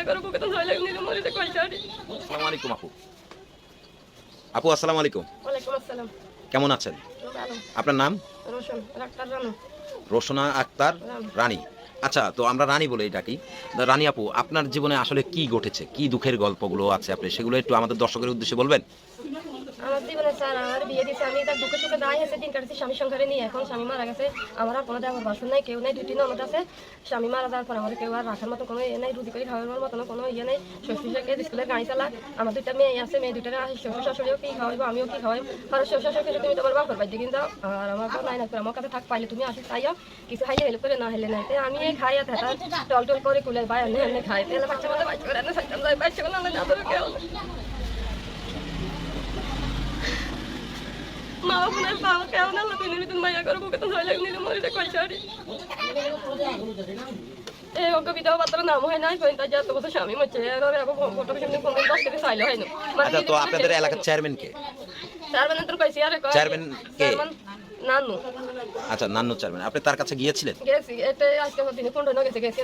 আসসালামু আলাইকুম আপু। আপু আসসালামু আলাইকুম। ওয়ালাইকুম আসসালাম। কেমন আছেন? আপনার নাম? রোশন আক্তার রানী। আচ্ছা তো আমরা রানী বলেই ডাকি রানী আপু আপনার জীবনে আসলে কি ঘটেছে? কি দুঃখের গল্পগুলো আছে আপনি? সেগুলো একটু আমাদের দর্শকের উদ্দেশ্যে বলবেন? আমার জীবনে স্যার, আমার বিয়ে দিয়েছে আমি তার দুঃখে সুখে দাঁড়িয়ে এসে দিন কাটছি স্বামী সংসারে নিয়ে। এখন স্বামী মারা গেছে। আমার আর কোনো দেওয়ার বাসন নাই, কেউ নাই, দুটি ননদ আছে। স্বামী মারা যাওয়ার পর আমাদের কেউ আর রাখার মতো কোনো ইয়ে নেই, রুটি করে খাওয়ার মতো কোনো ইয়ে নেই। শ্বশুরকে স্কুলে গাড়ি চালা, আমার দুইটা মেয়ে আছে, মেয়ে দুইটা শ্বশুর শাশুড়িও কি খাওয়াইবো, আমিও কি খাওয়াই আর শ্বশুর শাশুড়ি তুমি তোমার বাপের বাড়িতে কিন্তু আর আমার নাই না করে আমার কাছে থাক, পাইলে তুমি আসি খাইও কিছু খাইলে হেল্প করে, না হেলে নাই। আমি এই খাই আর টল টল করে কুলে বাই, এনে এনে খাই। তাহলে বাচ্চা মানে বাচ্চা করে, এনে সাইতাম যায় বাচ্চা করে, না না কেউ? আপনার বাবা কেমন আল্লাহ তুমি তুমি মাইয়া করে বুকে তো ছয় লাখ নিলে মরিতে কয়সারি এই ওকে বিধবা পাত্র নাম হয় নাই কইতা যা তো বছর স্বামী মরছে আর ওরে আবার ফটো সামনে কোন দশ কেজি চাইলো হয় না। আচ্ছা তো আপনাদের এলাকার চেয়ারম্যান কে? মানে কইছি আরে চেয়ারম্যান কে? নানু। আচ্ছা নান্নু চেয়ারম্যান আপনি তার কাছে গিয়েছিলেন? গেছি এটা আজকে দিন পনেরো গেছে। গেছি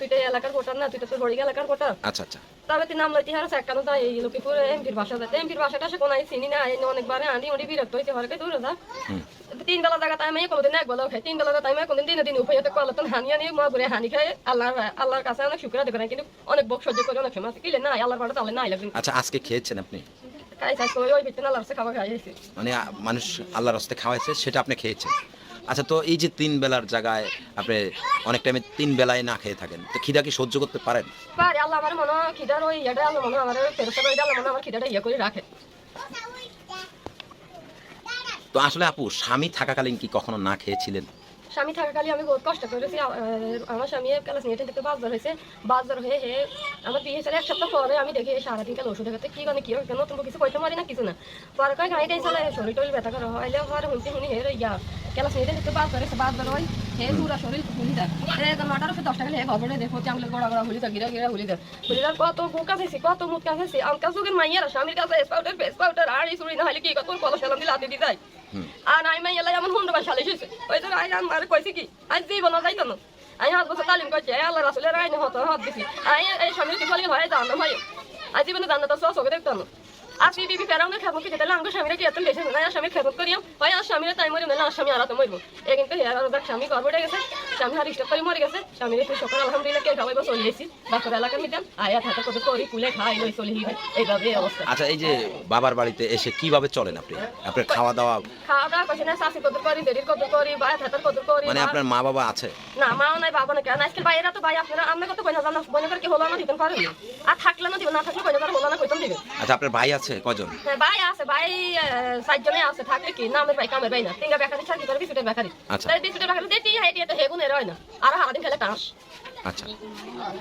তুই এলাকার ভোটার না তুই তো এলাকার ভোটার। আচ্ছা আচ্ছা। তবে তুই নাম লইতে তাই এই লক্ষ্মীপুর এমপির বাসা যাতে এমপির বাসাটা সে কোনায় চিনি না অনেকবার আনি উনি বিরক্ত হইতে দূর যা তিন বেলা জায়গা তাই আমি কোনোদিন এক বেলাও খাই তিন বেলা জায়গা তাই আমি কোনোদিন দিনে দিন উপায় কল তো হানি আনি মা ঘুরে হানি খাই আল্লাহ আল্লাহর কাছে অনেক শুক্র দেখে কিন্তু অনেক বক সহ্য করে অনেক সময় কিলে না আল্লাহর বাড়া তাহলে লাগবে। আচ্ছা আজকে খেয়েছেন আপনি? মানে মানুষ আল্লাহর রাস্তে খাওয়াইছে সেটা আপনি খেয়েছেন। আচ্ছা তো এই যে তিন বেলার জায়গায় আপনি অনেক টাইমে তিন বেলায় না খেয়ে থাকেন তো খিদা কি সহ্য করতে পারেন? পারে আল্লাহ আমার মনে খিদার ওই ইয়েটা আল্লাহ মনে আমার ফেরত করে আল্লাহ মনে আমার খিদাটা ইয়ে করে রাখে। তো আসলে আপু স্বামী থাকাকালীন কি কখনো না খেয়েছিলেন? স্বামী থাকাকালে আমি বহুত কষ্ট করেছি আমার স্বামী ক্লাস নিয়ে থেকে বাজার হয়েছে। বাজার হয়ে হে আমার বিয়ে ছেলে এক সপ্তাহ পরে আমি দেখি সারাদিন কাল ওষুধ খাতে কি মানে কি হয় নতুন কিছু কইতে পারি না, কিছু না। পরে কয় গাড়ি টাই চলে শরীর টরীর ব্যথা করা হয় পরে শুনছি শুনি হে ইয়া ক্লাস নিয়ে থেকে বাজার হয়েছে, বাজার হয় হে পুরা শরীর হুলি দেয়। নটার উপরে দশ টাকা হে ঘরে দেখো চাংলে গোড়া গোড়া হুলি দেয়, গিরা গিরা হুলি দেয়। হুলি দেওয়ার কত বুক কাছেছি কত মুখ কাছেছি আমার যুগের মাইয়ার, স্বামীর কাছে এস পাউডার ফেস পাউডার আর এই চুরি না হলে কি কত কল সালাম দিলে হাতে দিয়ে যায়। আর আমি মাই লাই এমন হুন্ডা সালিশ হয়েছে ওই তো আই আমার কইছি কি, আজ জীবন যাইতো না আমি হাত বছর তালিম করছি এই আল্লাহ রাসুলের আইন হতো, হাত দিছি আমি এই স্বামীর কি ফলে হয় জানো ভাই আজ জীবনে জানো তো চোখে দেখতো না আপনি বিবি ফেরাও না খেপন কি তাহলে আমার স্বামীরা কি এত বেশি না স্বামী খেপন করিয়াম। হয় আর স্বামীরা তাই মরি না স্বামী আর তো মরবো। এ কিন্তু হেয়ার আর স্বামী ঘর গেছে স্বামী আর স্টপ করে মরে গেছে। স্বামীর একটু সকাল আলহামদুলিল্লাহ কে খাওয়াইবো চলে গেছি ডাক্তার এলাকার নিতাম আয়া থাকে কত করি কুলে খাই লই চলে হিবে এইভাবে অবস্থা। আচ্ছা এই যে বাবার বাড়িতে এসে কীভাবে চলেন আপনি? আপনার খাওয়া দাওয়া খাওয়া দাওয়া করছি না শাশি কদর করি দেরির কদর করি বা হাতার কদর করি মানে আপনার মা বাবা আছে? না মাও নাই বাবা নাই কেন? আজকাল বাইরে তো ভাই আপনারা আমরা কত কইনা জানা? মনে করে কি হলো না দিতেন পারেন আর থাকলে না দিবেন না থাকলে কইনা করে হলো না কইতাম দিবেন। আচ্ছা আপনার ভাই আছে? কজন? হ্যাঁ ভাই আছে ভাই সাতজনে আছে থাকলে কি? নামের ভাই কামের ভাই না। তিনটা বেকারি চাকরি করে বিশুটের বেকারি। আচ্ছা। বিশুটের বেকারি দেখি হাই দিয়ে তো হেগুন এর হয় না। আর হারাদিন খেলে টাস আচ্ছা।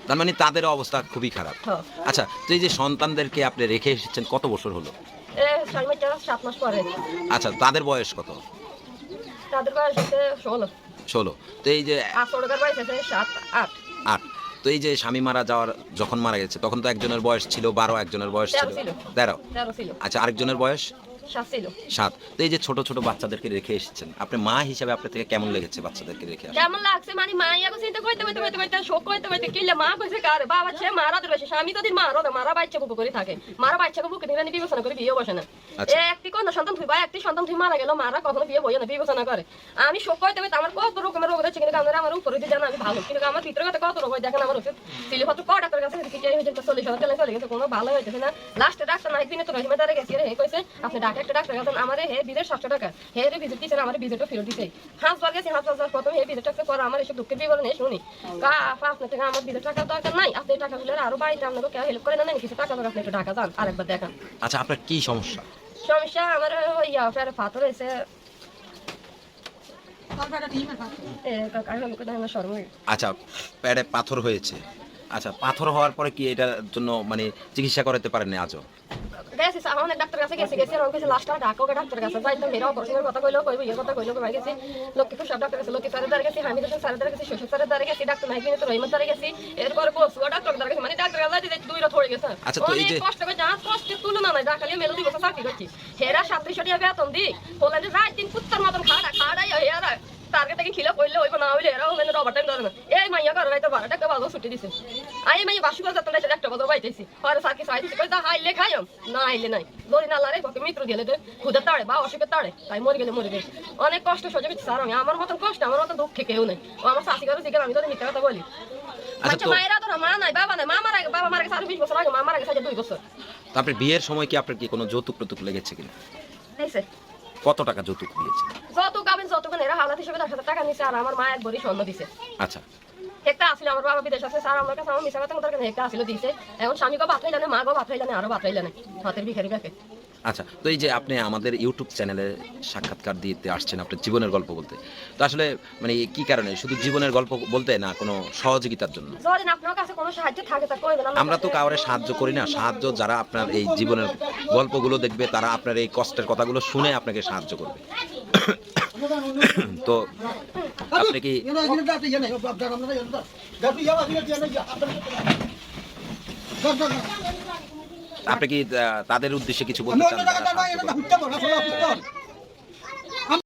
তার মানে তাদের অবস্থা খুবই খারাপ। হ্যাঁ। আচ্ছা তো এই যে সন্তানদেরকে আপনি রেখে এসেছেন কত বছর হলো? সাত মাস পরে। আচ্ছা তাদের বয়স কত? তাদের বয়স হচ্ছে ষোলো। ষোলো। তো এই যে আছে সাত আট। তো এই যে স্বামী মারা যাওয়ার যখন মারা গেছে তখন তো একজনের বয়স ছিল বারো একজনের বয়স ছিল। তেরো? আচ্ছা আরেকজনের বয়স? সাত তো এই যে ছোট ছোট বাচ্চাদেরকে রেখে এসেছেন আপনি মা হিসাবে আপনার থেকে কেমন লেগেছে বাচ্চাদেরকে রেখে আসা কেমন লাগছে? মানে মা ইয়াকে চিন্তা করতে করতে করতে করতে শোক করতে করতে কিলে মা কইছে কারে বাবা ছে মারা স্বামী তো দিন মারা বাচ্চা বুক করে থাকে। মারা বাচ্চা বুক নিয়ে বিবেচনা করে বিয়ে বসে না। আচ্ছা। একটি কোন সন্তান বা একটি সন্তান মারা গেল মারা কখনো বিয়ে না বিবেচনা করে। আমি শোক করতে করতে আমার কত রকমের রোগ হচ্ছে কিন্তু আমরা আমার উপরে দিয়ে জানা আমি ভালো। কিন্তু আমার ভিতরে কথা কত রোগ হয় দেখেন আমার সিলিপত্র ক ডাক্তার কাছে কি চাই হয়েছে চল্লিশ হাজার চলে চলে গেছে কোনো ভালো হয়েছে না। লাস্টে ডাক্তার না একদিনে তো রহিমা দ্বারা গেছি রে হে কইছে আপনি ডাক্তার একটা ডাক্তার গেছেন আমার হে বিদের সাতশো টাকা। হে রে ভিজিট দিয়েছেন আমার ভিজিটও ফেরত দিছে। হাঁস গেছি হাঁস বার হে ভিজিট টাকা পর আমার এসব দুঃখের বিবরণ এসে শুনি। কা আপনার থেকে আমার ভিজিট টাকা দরকার নাই। আপনি এই টাকাগুলো আরও বাড়িতে আপনাকে কেউ হেল্প করে না কিছু টাকা দরকার আপনি একটু টাকা যান আরেকবার দেখান। আচ্ছা আপনার কি সমস্যা? সমস্যা আমার ওই ইয়া ফের পাথর হয়েছে। হয়ে। আচ্ছা প্যাডে পাথর হয়েছে। আচ্ছা পাথর হওয়ার পরে কি এটার জন্য মানে চিকিৎসা করাতে পারেন আজও? গেছি অনেক ডাক্তার কাছে গেছি গেছি আমাকে কাছে লাস্ট ডাকো ডাক্তার কাছে যাইতাম মেয়েরা অপারেশনের কথা কইলো কইবো ইয়ে কথা কইলো কই গেছি। লক্ষ্মীপুর সব ডাক্তার কাছে লক্ষ্মী স্যারের দ্বারা গেছি হামিদ হোসেন স্যারের দ্বারা গেছি শশী স্যারের দ্বারা গেছি ডাক্তার মাহিদিন তো রহিমত দ্বারা গেছি এরপরে বসুয়া ডাক্তার দ্বারা গেছি মানে ডাক্তার কাছে যাইতে যাইতে দুইটা থড়ে গেছে। আচ্ছা, তো এই যে- কষ্ট করে যা কষ্ট তুলনা নাই ডাকালি মেলোডি বসে চাকরি করছি হেরা সাতশো টাকা বেতন দি যে রাত দিন কুত্তার মতন খাড়া খাড়াই হেরা টার্গেট খিলা কইলে হইব না হইলে এরা হলেন রবার টাইম ধরে না। এই মাইয়া ঘর রাইতে বারোটা একটা বাজো ছুটি দিছে। আই মাইয়া বাসু করে যাতে রাইতে একটা বাজো বাইতেছি। সাকি সাই দিছে কই দা হাইলে খাইম। না হাইলে নাই। দড়ি না লারে পকে মিত্র দিলে খুদে তাড়ে বা অসুখে তাড়ে তাই মরে গেলে মরে গেলে অনেক কষ্ট সহ্য করছি স্যার আমি। আমার মতন কষ্ট আমার মতন দুঃখ কেউ নাই। ও আমার শাশি করে জিজ্ঞাসা আমি তোর মিথ্যা কথা বলি? আচ্ছা আচ্ছা মায়েরা তো মা নাই বাবা নাই। মা মারা বাবা মারা গেছে আরও বিশ বছর আগে মা মারা গেছে দুই বছর। তারপরে বিয়ের সময় কি আপনার কি কোনো যৌতুক প্রতুক লেগেছে কিনা? কত টাকা যৌতুক দিয়েছে যত গাবেন যত এরা হালাত হিসেবে দশ হাজার টাকা নিছে আর আমার মা এক বড়ি স্বর্ণ দিছে। আচ্ছা। একটা আসলে আমার বাবা বিদেশ আছে স্যার আমার কাছে আমার মিশা কথা কথা একটা আসলে দিছে। এখন স্বামী গো ভাত হইলানে মা গো ভাত হইলানে আরও ভাত হইলানে হাতের ভিখারি ব্যাকে আচ্ছা তো এই যে আপনি আমাদের ইউটিউব চ্যানেলে সাক্ষাৎকার দিতে আসছেন আপনার জীবনের গল্প বলতে তো আসলে মানে কি কারণে শুধু জীবনের গল্প বলতে না কোনো সহযোগিতার জন্য যদি আপনার কাছে কোনো সাহায্য থাকে তা করে দেন আমরা তো কাউরে সাহায্য করি না সাহায্য যারা আপনার এই জীবনের গল্পগুলো দেখবে তারা আপনার এই কষ্টের কথাগুলো শুনে আপনাকে সাহায্য করবে তো আপনি কি আপনি কি তাদের উদ্দেশ্যে কিছু বলতে চান?